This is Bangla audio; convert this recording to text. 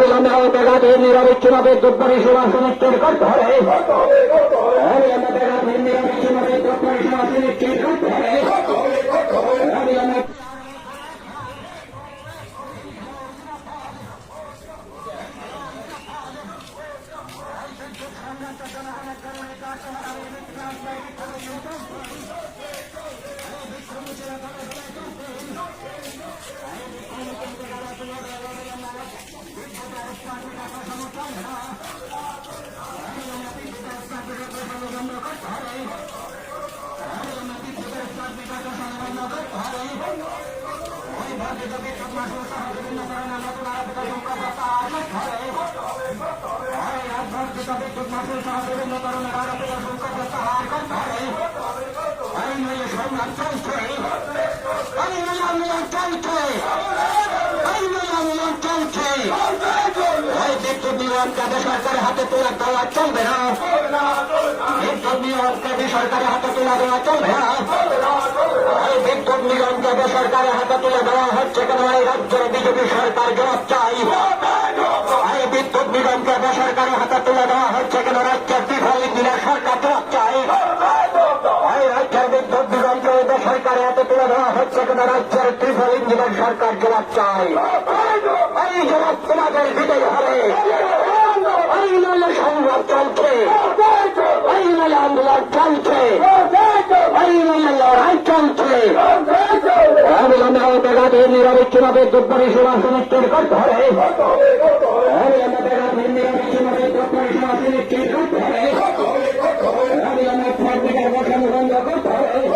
হবে অবিলম্বে বেগাতে নিরবিচ্ছিন্নভাবে দ্রব্য পরিষেবা সুনিশ্চিত করতে হবে অবিলম্বে সংগ্রাম সরকারের হাতে তোলা দেওয়া চলবে না বিদ্যুৎ কাজে সরকারের হাতে তোলা দেওয়া চলবে না বিদ্যুৎ নিয়ম কাজে সরকারের হাতে তুলে দেওয়া হচ্ছে কেন? এই রাজ্যের বিজেপি সরকার জবাব চাই এই বিদ্যুৎ নিগমকে বেসরকারি হাতে তুলে দেওয়া হচ্ছে কেন? রাজ্যের বিফল ইঞ্জিনিয়ার সরকার জবাব চাই এই রাজ্যের বিদ্যুৎ নিগমকে বেসরকারি হাতে তুলে দেওয়া হচ্ছে কেন? রাজ্যের ত্রিফল ইঞ্জিনিয়ার সরকার জবাব চাই এই জবাব তোমাদের দিতেই হবে সংগ্রাম চলছে আন্দোলন চলছে, এই লড়াই চলছে। অবিলম্বে বেগাতে নিরবিচ্ছিন্নভাবে পরিষেবা সুনিশ্চিত করতে হবে। অবিলম্বে